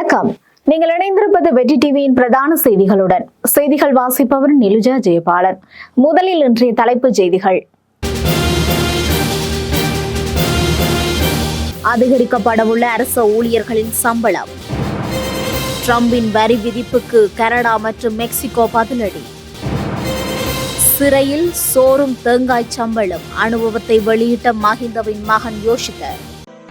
வணக்கம். நீங்கள் இணைந்திருப்பது வெற்றி டிவியின் பிரதான செய்திகளுடன். செய்திகள் வாசிப்பவர் நிலுஜா ஜெயபாலன். முதலில் இன்றைய தலைப்புச் செய்திகள். அதிகரிக்கப்படவுள்ள அரச ஊழியர்களின் சம்பளம். ட்ரம்பின் வரி விதிப்புக்கு கனடா மற்றும் மெக்சிகோ பதிலடி. சிறையில் சோறும் தேங்காய் சம்பளம் அனுபவத்தை வெளியிட்ட மஹிந்தவின் மகன் யோஷிதர்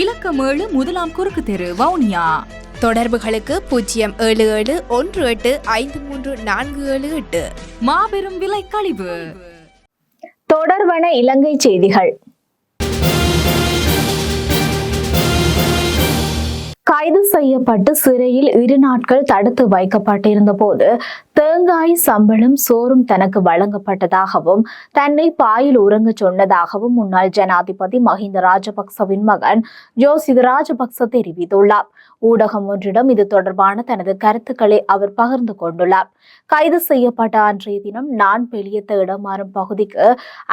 இலக்கம் ஏழு முதலாம் குறுக்கு தெரு வவுனியா. தொடர்புகளுக்கு பூஜ்ஜியம் ஏழு ஏழு ஒன்று எட்டு ஐந்து மூன்று நான்கு ஏழு எட்டு. மாபெரும் விலை கழிவு. தொடர்வன இலங்கை செய்திகள். கைது செய்யப்பட்டு சிறையில் இரு நாட்கள் தடுத்து வைக்கப்பட்டிருந்த போது தேங்காய் சம்பளம் சோறும் தனக்கு வழங்கப்பட்டதாகவும் தன்னை பாயில் உறங்க சொன்னதாகவும் முன்னாள் ஜனாதிபதி மஹிந்த ராஜபக்சவின் மகன் ஜோசித் ராஜபக்ச தெரிவித்துள்ளார். ஊடகம் ஒன்றிடம் இது தொடர்பான தனது கருத்துக்களை அவர் பகிர்ந்து கொண்டுள்ளார். கைது செய்யப்பட்ட அன்றைய தினம் நான் பெளியத்த இடமாறும் பகுதிக்கு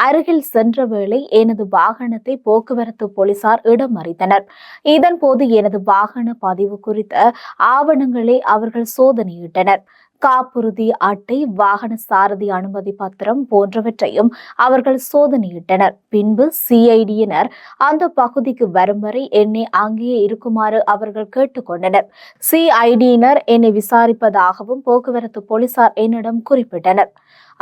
அருகில் சென்ற வேளை எனது வாகனத்தை போக்குவரத்து போலீசார் இடம் மறித்தனர் இதன்போது எனது வாகன பதிவு குறித்த ஆவணங்களை அவர்கள் சோதனையிட்டனர். காப்புறுதி அட்டை வாகன சாரதி அனுமதி பத்திரம் போன்றவற்றையும் அவர்கள் சோதனையிட்டனர். பின்பு சிஐடியினர் அந்த பகுதிக்கு வரும் வரை என்னை அங்கேயே இருக்குமாறு அவர்கள் கேட்டுக்கொண்டனர். சிஐடியினர் என்னை விசாரிப்பதாகவும் போக்குவரத்து போலீசார் என்னிடம் குறிப்பிட்டனர்.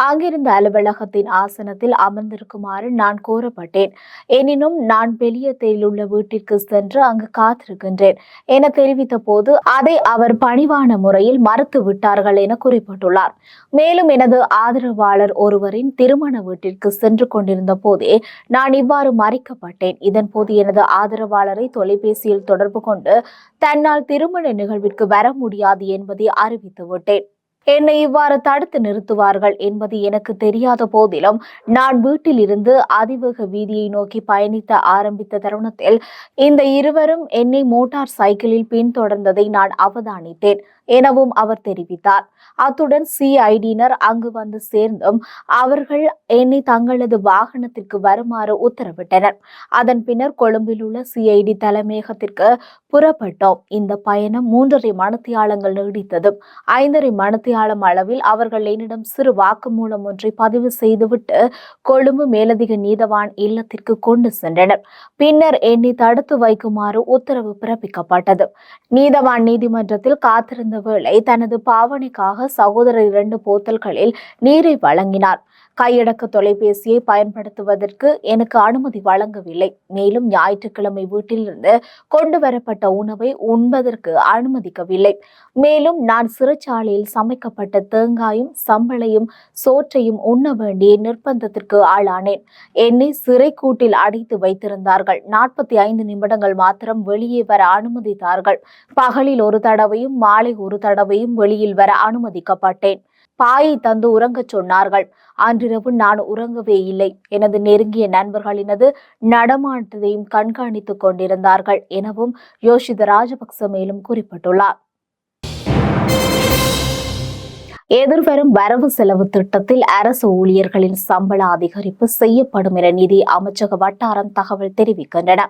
அங்கிருந்த அலுவலகத்தின் ஆசனத்தில் அமர்ந்திருக்குமாறு நான் கோரப்பட்டேன். எனினும் நான் வெளியத்தில் உள்ள வீட்டிற்கு சென்று அங்கு காத்திருக்கின்றேன் என தெரிவித்த போது அதை அவர் பணிவான முறையில் மறுத்து விட்டார்கள் என குறிப்பிட்டுள்ளார். மேலும் எனது ஆதரவாளர் ஒருவரின் திருமண வீட்டிற்கு சென்று கொண்டிருந்த போதே நான் இவ்வாறு மறைக்கப்பட்டேன். இதன் போது எனது ஆதரவாளரை தொலைபேசியில் தொடர்பு கொண்டு தன்னால் திருமண நிகழ்விற்கு வர முடியாது என்பதை அறிவித்து விட்டேன். என்னை இவ்வாறு தடுத்து நிறுத்துவார்கள் என்பது எனக்கு தெரியாத போதிலும் நான் வீட்டில் இருந்து அதிவேக வீதியை நோக்கி பயணித்த ஆரம்பித்த தருணத்தில் இந்த இருவரும் என்னை மோட்டார் சைக்கிளில் பின்தொடர்ந்ததை நான் அவதானித்தேன். எனவும் அவர் தெரிவித்தார். அத்துடன் சிஐடியினர் அங்கு வந்து சேர்ந்தும் அவர்கள் என்னை தங்களது வாகனத்திற்கு வருமாறு உத்தரவிட்டனர். அதன் பின்னர் கொழும்பில் உள்ள சிஐடி தலைமையகத்திற்கு புறப்பட்டோம். இந்த பயணம் மூன்றரை மணத்தியாளங்கள் நீடித்தது ஐந்தரை மணத்தியாளம் அளவில் அவர்கள் என்னிடம் சிறு வாக்குமூலம் ஒன்றை பதிவு செய்துவிட்டு கொழும்பு மேலதிக நீதவான் இல்லத்திற்கு கொண்டு சென்றனர். பின்னர் என்னை தடுத்து வைக்குமாறு உத்தரவு பிறப்பிக்கப்பட்டது. நீதவான் நீதிமன்றத்தில் காத்திருந்த வேளை தனது பாவனைக்காக சகோதரர் இரண்டு போத்தல்களில் நீரை வழங்கினார். கையடக்க தொலைபேசியை பயன்படுத்துவதற்கு எனக்கு அனுமதி வழங்கவில்லை. மேலும் ஞாயிற்றுக்கிழமை வீட்டிலிருந்து கொண்டு வரப்பட்ட உணவை உண்பதற்கு அனுமதிக்கவில்லை. மேலும் நான் சிறைச்சாலையில் சமைக்கப்பட்ட தேங்காயும் சம்பளையும் சோற்றையும் உண்ண வேண்டிய நிர்பந்தத்திற்கு ஆளானேன். என்னை சிறை கூட்டில் அடைத்து வைத்திருந்தார்கள். நாற்பத்தி ஐந்து நிமிடங்கள் மாத்திரம் வெளியே வர அனுமதித்தார்கள். பகலில் ஒரு தடவையும் மாலை ஒரு தடவையும் வெளியில் வர அனுமதிக்கப்பட்டேன். பாயை தந்து உறங்கச் சொன்னார்கள். அன்றிரவு நான் உறங்கவே இல்லை. எனது நெருங்கிய நண்பர்கள் எனது நடமாட்டத்தையும் கண்காணித்துக் கொண்டிருந்தார்கள் எனவும் யோஷித ராஜபக்ச மேலும் குறிப்பிட்டுள்ளார். எதிர்வரும் வரவு செலவு திட்டத்தில் அரசு ஊழியர்களின் சம்பள அதிகரிப்பு செய்யப்படும் என நிதி அமைச்சக வட்டாரம் தகவல் தெரிவிக்கின்றன.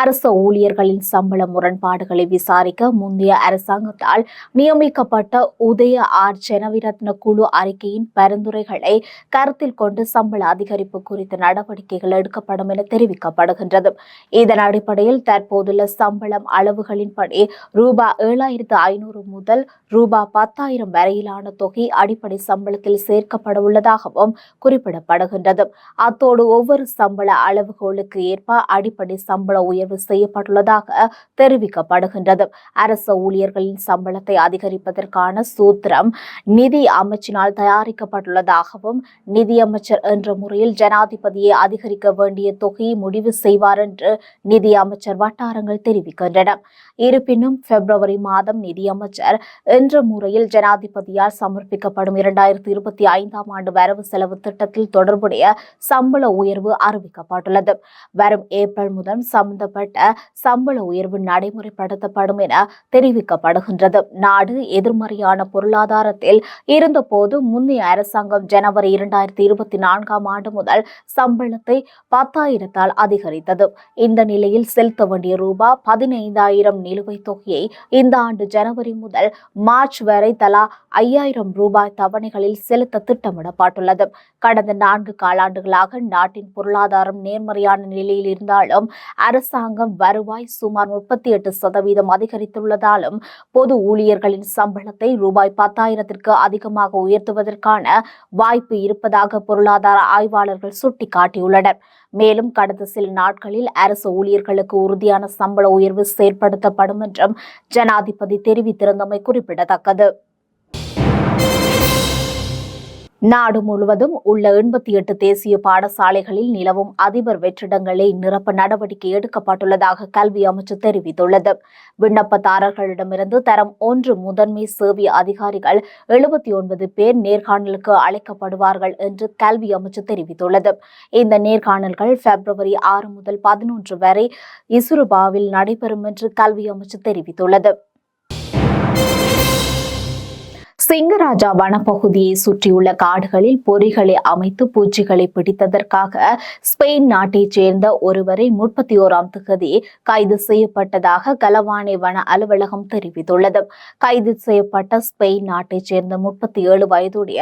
அரசு ஊழியர்களின் சம்பள முரண்பாடுகளை விசாரிக்க முந்தைய அரசாங்கத்தால் நியமிக்கப்பட்ட உதய ஆர் ஜனவிரத்ன குழு அறிக்கையின் பரிந்துரைகளை கருத்தில் கொண்டு சம்பள அதிகரிப்பு குறித்த நடவடிக்கைகள் எடுக்கப்படும் என தெரிவிக்கப்படுகின்றது. இதன் அடிப்படையில் தற்போதுள்ள சம்பளம் அளவுகளின்படி ரூபாய் ஏழாயிரத்து ஐநூறு முதல் ரூபாய் பத்தாயிரம் வரையிலான தொகை தொகை அடிப்படை சம்பளத்தில் சேர்க்கப்பட உள்ளதாகவும் குறிப்பிடப்படுகின்றது. அத்தோடு ஒவ்வொரு சம்பள அளவுகோலுக்கு ஏற்ப அடிப்படை சம்பள உயர்வு செய்யப்பட்டுள்ளதாக தெரிவிக்கப்படுகின்றது. அரசு ஊழியர்களின் சம்பளத்தை அதிகரிப்பதற்கான சூத்திரம் நிதி அமைச்சினால் தயாரிக்கப்பட்டுள்ளதாகவும் நிதியமைச்சர் என்ற முறையில் ஜனாதிபதியை அதிகரிக்க வேண்டிய தொகையை முடிவு செய்வார் என்று நிதி அமைச்சர் வட்டாரங்கள் தெரிவிக்கின்றன. இருப்பினும் பிப்ரவரி மாதம் நிதியமைச்சர் என்ற முறையில் ஜனாதிபதியால் சமர்ப்பிக்கப்படும். இரண்டாயிரத்தி இருபத்தி ஐந்தாம் ஆண்டு வரவு செலவு திட்டத்தில் தொடர்புடைய சம்பள உயர்வு அறிவிக்கப்பட்டுள்ளது. வரும் ஏப்ரல் முதல் சம்பந்தப்பட்ட சம்பள உயர்வு நடைமுறைப்படுத்தப்படும் என தெரிவிக்கப்படுகின்றது. நாடு எதிர்மறையான பொருளாதாரத்தில் இருந்தபோது முந்தைய அரசாங்கம் ஜனவரி இரண்டாயிரத்தி இருபத்தி நான்காம் ஆண்டு முதல் சம்பளத்தை பத்தாயிரத்தால் அதிகரித்தது. இந்த நிலையில் செலுத்த வேண்டிய ரூபாய் பதினைந்தாயிரம் நிலுவைத் தொகையை இந்த ஆண்டு ஜனவரி முதல் மார்ச் வரை தலா ஐயாயிரம் ரூபாய் தவணைகளில் செலுத்த திட்டமிடப்பட்டுள்ளது. கடந்த நான்கு காலாண்டுகளாக நாட்டின் பொருளாதாரம் நேர்மறையான நிலையில் இருந்தாலும் அரசாங்கம் வருவாய் சுமார் முப்பத்தி எட்டு சதவீதம் அதிகரித்துள்ளதாலும் பொது ஊழியர்களின் சம்பளத்தை ரூபாய் பத்தாயிரத்திற்கு அதிகமாக உயர்த்துவதற்கான வாய்ப்பு இருப்பதாக பொருளாதார ஆய்வாளர்கள் சுட்டிக்காட்டியுள்ளனர். மேலும் கடந்த சில நாட்களில் அரசு ஊழியர்களுக்கு உறுதியான சம்பள உயர்வு செயற்படுத்தப்படும் என்றும் ஜனாதிபதி தெரிவித்திருந்தமை குறிப்பிடத்தக்கது. நாடு முழுவதும் உள்ள எண்பத்தி எட்டு தேசிய பாடசாலைகளில் நிலவும் அதிபர் வெற்றிடங்களை நிரப்ப நடவடிக்கை எடுக்கப்பட்டுள்ளதாக கல்வி அமைச்சு தெரிவித்துள்ளது. விண்ணப்பதாரர்களிடமிருந்து தரம் ஒன்று முதன்மை சேவை அதிகாரிகள் எழுபத்தி ஒன்பது பேர் நேர்காணலுக்கு அழைக்கப்படுவார்கள் என்று கல்வி அமைச்சு தெரிவித்துள்ளது. இந்த நேர்காணல்கள் பிப்ரவரி ஆறு முதல் பதினொன்று வரை இசுருபாவில் நடைபெறும் என்று கல்வி அமைச்சு தெரிவித்துள்ளது. சிங்கராஜா வனப்பகுதியை சுற்றியுள்ள காடுகளில் பொறிகளை அமைத்து பூச்சிகளை பிடித்ததற்காக ஸ்பெயின் நாட்டைச் சேர்ந்த ஒருவரை முப்பத்தி ஓராம் தேதி கைது செய்யப்பட்டதாக கலவானை வன அலுவலகம் தெரிவித்துள்ளது. கைது செய்யப்பட்ட ஸ்பெயின் நாட்டைச் சேர்ந்த முப்பத்தி ஏழு வயதுடைய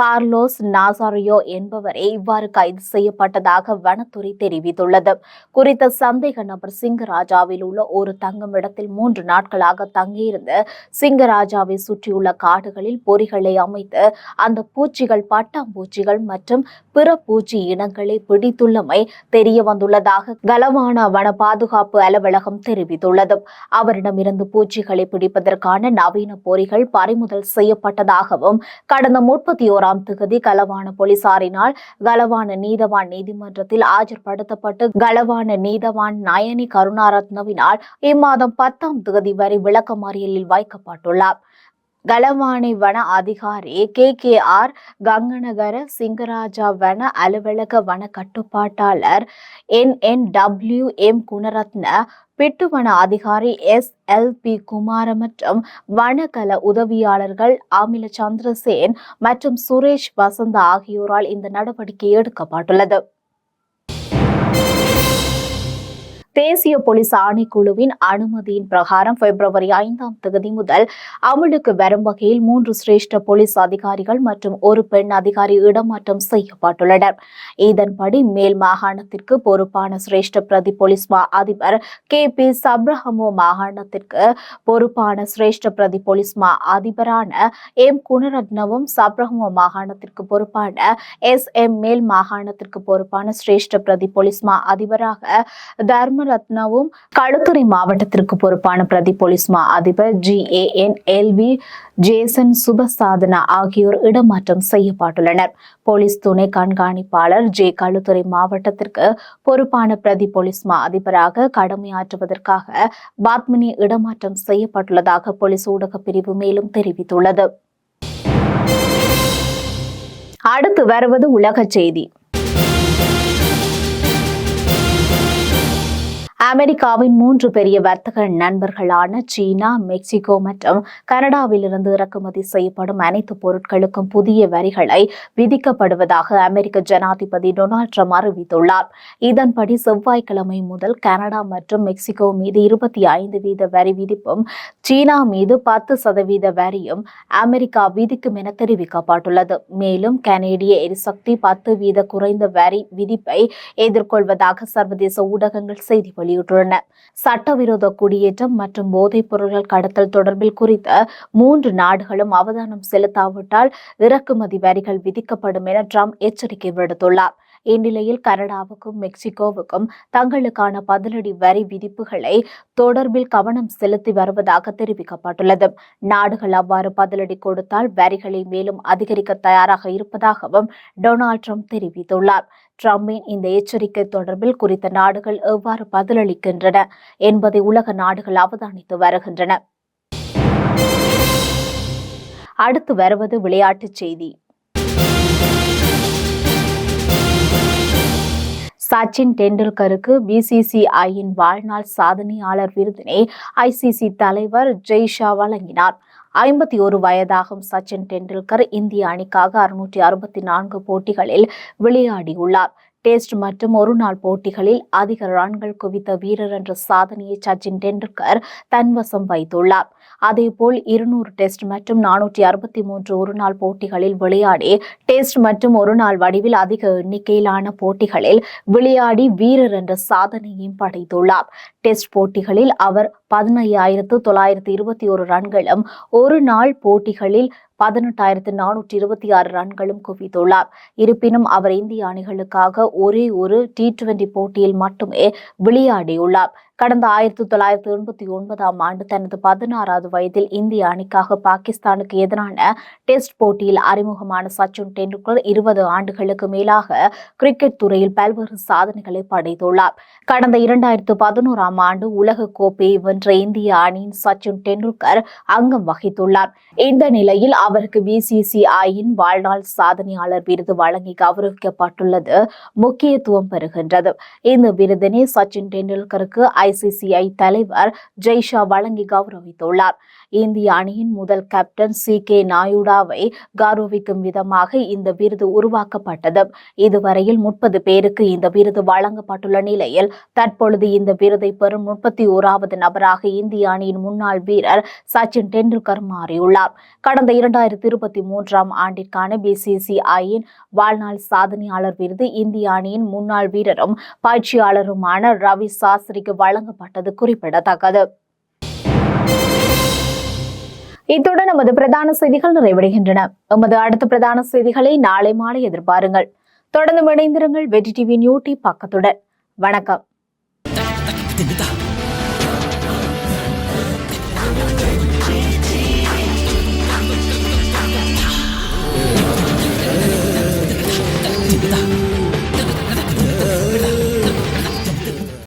கார்லோஸ் நாசாரியோ என்பவரே இவ்வாறு கைது செய்யப்பட்டதாக வனத்துறை தெரிவித்துள்ளது. குறித்த சந்தேக நபர் சிங்கராஜாவில் உள்ள ஒரு தங்குமிடத்தில் மூன்று நாட்களாக தங்கியிருந்து சிங்கராஜாவை சுற்றியுள்ள காடுகளில் இடங்களில் பொறிகளை அமைத்து அந்த பூச்சிகள் பட்டாம்பூச்சிகள் மற்றும் பிற பூச்சி இனங்களை பிடித்துள்ளமை தெரிய வந்துள்ளதாக கலவான வன பாதுகாப்பு அலுவலகம் தெரிவித்துள்ளது. அவரிடமிருந்து பூச்சிகளை பிடிப்பதற்கான நவீன பொறிகள் பறிமுதல் செய்யப்பட்டதாகவும் கடந்த முப்பத்தி ஓராம் தேதி கலவான போலீசாரினால் கலவான நீதவான் நீதிமன்றத்தில் ஆஜர்படுத்தப்பட்டு கலவான நீதவான் நயனி கருணாரத்னவினால் இம்மாதம் பத்தாம் தேதி வரை விளக்கமறியலில் வைக்கப்பட்டுள்ளார். கலவாணி வன அதிகாரி K K R Ganganagara Sinharaja வன அலுவலக வன கட்டுப்பாட்டாளர் N N W M Gunaratne பிட்டுவன அதிகாரி எஸ் எல் பி குமார மற்றும் வனக்கல உதவியாளர்கள் அமில சந்திரசேன் மற்றும் சுரேஷ் வசந்த ஆகியோரால் இந்த நடவடிக்கை எடுக்கப்பட்டுள்ளது. தேசிய போலீஸ் ஆணைக்குழுவின் அனுமதியின் பிரகாரம் பிப்ரவரி ஐந்தாம் தேதி முதல் அமலுக்கு வரும் வகையில் மூன்று சிரேஷ்ட போலீஸ் அதிகாரிகள் மற்றும் ஒரு பெண் அதிகாரி இடமாற்றம் செய்யப்பட்டுள்ளனர். இதன்படி மேல் மாகாணத்திற்கு பொறுப்பான சிரேஷ்ட பிரதி போலீஸ் மா அதிபர் கே பி சப்ரஹமோ மாகாணத்திற்கு பொறுப்பான சிரேஷ்ட பிரதி போலீஸ் மா அதிபரான எம் குணரத்னவும் சப்ரஹமோ மாகாணத்திற்கு பொறுப்பான எஸ் எம் மேல் மாகாணத்திற்கு பொறுப்பான சிரேஷ்ட பிரதி போலீஸ் மா அதிபராக ரத்னாவும் களுத்துறை மாவட்டத்திற்கு பொறுப்பான பிரதி போலீஸ் மா அதிபர் G A N L V Jason Subasadhana ஆகியோர் இடமாற்றம் செய்யப்பட்டுள்ளனர். போலீஸ் துணை கண்காணிப்பாளர் ஜே களுத்துறை மாவட்டத்திற்கு பொறுப்பான பிரதி போலீஸ் மா அதிபராக கடமையாற்றுவதற்காக பாத்மினி இடமாற்றம் செய்யப்பட்டுள்ளதாக போலீஸ் ஊடக பிரிவு மேலும் தெரிவித்துள்ளது. அடுத்து வருவது உலக செய்தி. அமெரிக்காவின் மூன்று பெரிய வர்த்தக நண்பர்களான சீனா மெக்சிகோ மற்றும் கனடாவிலிருந்து இறக்குமதி செய்யப்படும் அனைத்து பொருட்களுக்கும் புதிய வரிகளை விதிக்கப்படுவதாக அமெரிக்க ஜனாதிபதி டொனால்ட் ட்ரம்ப் அறிவித்துள்ளார். இதன்படி செவ்வாய்க்கிழமை முதல் கனடா மற்றும் மெக்சிகோ மீது இருபத்தி ஐந்து வீத வரி விதிப்பும் சீனா மீது பத்து சதவீத வரியும் அமெரிக்கா விதிக்கும் என தெரிவிக்கப்பட்டுள்ளது. மேலும் கனேடிய எரிசக்தி பத்து வீத குறைந்த வரி விதிப்பை எதிர்கொள்வதாக சர்வதேச ஊடகங்கள் செய்தி வெளியிட்டுள்ளன சட்டவிரோத குடியேற்றம் மற்றும் போதைப் பொருட்கள் கடத்தல் தொடர்பில் குறித்த மூன்று நாடுகளும் அவதானம் செலுத்தாவிட்டால் இறக்குமதி வரிகள் விதிக்கப்படும் என ட்ரம்ப் எச்சரிக்கை விடுத்துள்ளார். இந்நிலையில் கனடாவுக்கும் மெக்சிகோவுக்கும் தங்களுக்கான பதிலடி வரி விதிப்புகளை தொடர்பில் கவனம் செலுத்தி வருவதாக தெரிவிக்கப்பட்டுள்ளது. நாடுகள் அவ்வாறு பதிலடி கொடுத்தால் வரிகளை மேலும் அதிகரிக்க தயாராக இருப்பதாகவும் டொனால்ட் ட்ரம்ப் தெரிவித்துள்ளார். ட்ரம்பின் இந்த எச்சரிக்கை தொடர்பில் குறித்த நாடுகள் எவ்வாறு பதிலளிக்கின்றன என்பதை உலக நாடுகள் அவதானித்து வருகின்றன. அடுத்து வருவது விளையாட்டுச் செய்தி. சச்சின் டெண்டுல்கருக்கு பிசிசிஐயின் வாழ்நாள் சாதனையாளர் விருதினை ஐசிசி தலைவர் ஜெய்ஷா வழங்கினார். ஐம்பத்தி ஒரு வயதாகும் சச்சின் டெண்டுல்கர் இந்திய அணிக்காக அறுநூற்றி அறுபத்தி நான்கு போட்டிகளில் விளையாடியுள்ளார். டெஸ்ட் மற்றும் ஒருநாள் போட்டிகளில் அதிக ரன்கள் குவித்த வீரர் என்ற சாதனையை சச்சின் டெண்டுல்கர் தன்வசம் வைத்துள்ளார். அதேபோல் இருநூறு டெஸ்ட் மற்றும் நானூற்றி அறுபத்தி மூன்று ஒருநாள் போட்டிகளில் விளையாடி டெஸ்ட் மற்றும் ஒருநாள் வடிவில் அதிக எண்ணிக்கையிலான போட்டிகளில் விளையாடி வீரர் என்ற சாதனையும் படைத்துள்ளார். டெஸ்ட் போட்டிகளில் அவர் பதினையாயிரத்து தொள்ளாயிரத்து இருபத்தி ஒரு ரன்களும் ஒரு நாள் போட்டிகளில் பதினெட்டாயிரத்து நானூற்றி இருபத்தி ஆறு ரன்களும் குவித்துள்ளார். இருப்பினும் அவர் இந்திய அணிகளுக்காக ஒரே ஒரு டி டுவெண்டி போட்டியில் மட்டுமே விளையாடியுள்ளார். கடந்த ஆயிரத்தி தொள்ளாயிரத்தி எண்பத்தி ஒன்பதாம் ஆண்டு தனது பதினாறாவது வயதில் இந்திய அணிக்காக பாகிஸ்தானுக்கு எதிரான டெஸ்ட் போட்டியில் அறிமுகமான சச்சின் டெண்டுல்கர் இருபது ஆண்டுகளுக்கு மேலாக கிரிக்கெட் துறையில் பல்வேறு சாதனைகளை படைத்துள்ளார். கடந்த இரண்டாயிரத்து பதினோராம் ஆண்டு உலக கோப்பையை வென்ற இந்திய அணியின் சச்சின் டெண்டுல்கர் அங்கம் வகித்துள்ளார். இந்த நிலையில் அவருக்கு பிசிசிஐயின் வாழ்நாள் சாதனையாளர் விருது வழங்கி கௌரவிக்கப்பட்டுள்ளது முக்கியத்துவம் பெறுகின்றது. இந்த விருதினை சச்சின் டெண்டுல்கருக்கு ஐசிசிஐ தலைவர் ஜெய்ஷா வழங்கி கௌரவித்துள்ளார். இந்திய அணியின் முதல் கேப்டன் சி கே நாயுடாவை கௌரவிக்கும் விதமாக இந்த விருது உருவாக்கப்பட்டது. இதுவரையில் முப்பது பேருக்கு இந்த விருது வழங்கப்பட்டுள்ள நிலையில் தற்பொழுது இந்த விருதை பெறும் முப்பத்தி ஓராவது நபராக இந்திய அணியின் முன்னாள் வீரர் சச்சின் டெண்டுல்கர் மாறியுள்ளார். கடந்த இரண்டாயிரத்தி இருபத்தி மூன்றாம் ஆண்டிற்கான பிசிசிஐயின் வாழ்நாள் சாதனையாளர் விருது இந்திய அணியின் முன்னாள் வீரரும் பயிற்சியாளருமான ரவி சாஸ்திரிக்கு வழங்கப்பட்டது குறிப்பிடத்தக்கது. இத்துடன் நமது பிரதான செய்திகள் நிறைவடைகின்றன. எமது அடுத்த பிரதான செய்திகளை நாளை மாலை எதிர்பாருங்கள். தொடர்ந்து இணைந்திருங்கள் வெற்றி டிவி யூடியூப் பக்கத்துடன். வணக்கம்.